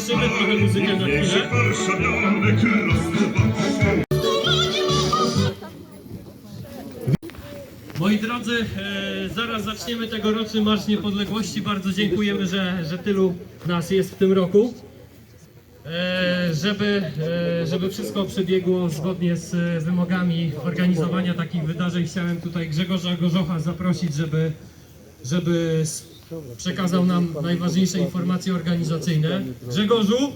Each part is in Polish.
Wyłączamy muzykę na chwilę. Moi drodzy, e, zaraz zaczniemy tegoroczny Marsz Niepodległości. Bardzo dziękujemy, że, że tylu nas jest w tym roku. E, żeby, e, żeby wszystko przebiegło zgodnie z wymogami organizowania takich wydarzeń, chciałem tutaj Grzegorza Gorzocha zaprosić, żeby, żeby przekazał nam najważniejsze informacje organizacyjne. Grzegorzu,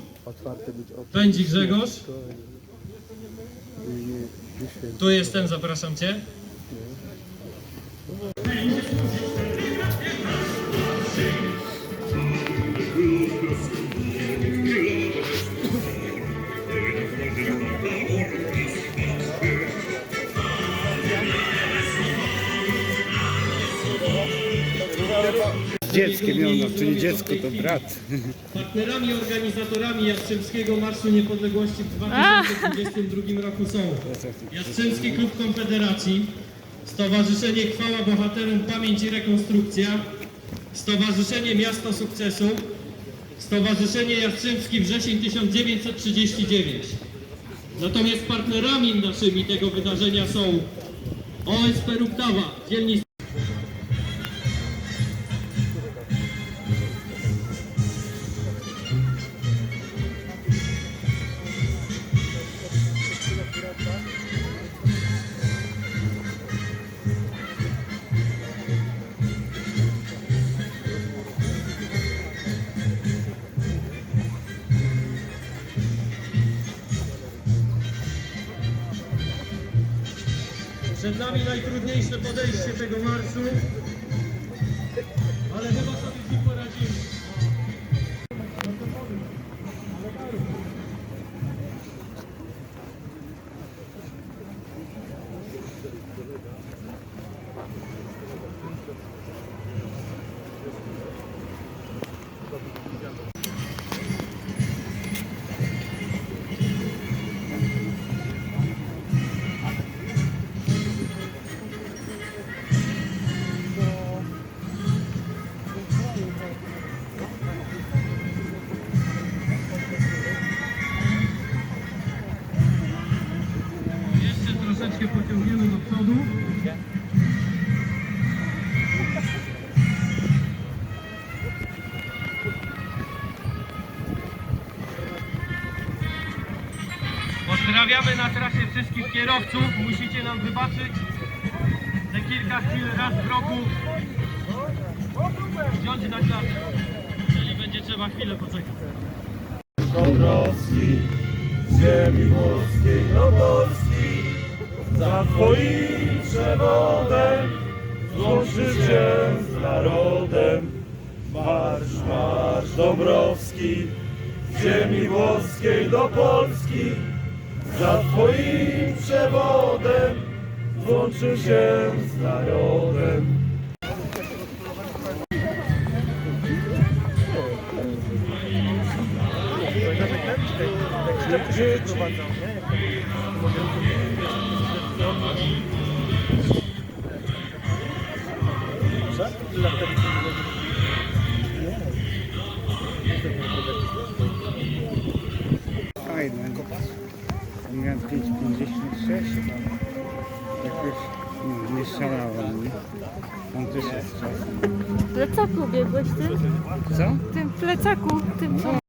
pędzi Grzegorz. Tu jestem, zapraszam Cię. Dzieckiem ją, no, czyli dziecko to brat. Partnerami organizatorami Jastrzębskiego Marszu Niepodległości w 2022 roku są Jastrzębski Klub Konfederacji, Stowarzyszenie Chwała Bohaterom Pamięć i Rekonstrukcja, Stowarzyszenie Miasto Sukcesu, Stowarzyszenie Jastrzębski Wrzesień 1939. Natomiast partnerami naszymi tego wydarzenia są OSP Ruktawa, dzielnica Przed nami najtrudniejsze podejście tego marszu, ale chyba sobie z nim poradzimy. Przodu. Pozdrawiamy na trasie wszystkich kierowców. Musicie nam wybaczyć, że kilka chwil raz w roku wziąć na klatę. Jeżeli będzie trzeba chwilę poczekać. Dąbrowski, ziemi włoskiej nad Twoim przewodem, złączy się z narodem. Marsz, marsz Dąbrowski, z ziemi włoskiej do Polski, za Twoim przewodem, złączy się z narodem. Dzieci, 5556 jakoś nie szalałem. Nie? On też jest czasem. W plecaku biegłeś ty? Co? W tym plecaku, tym co?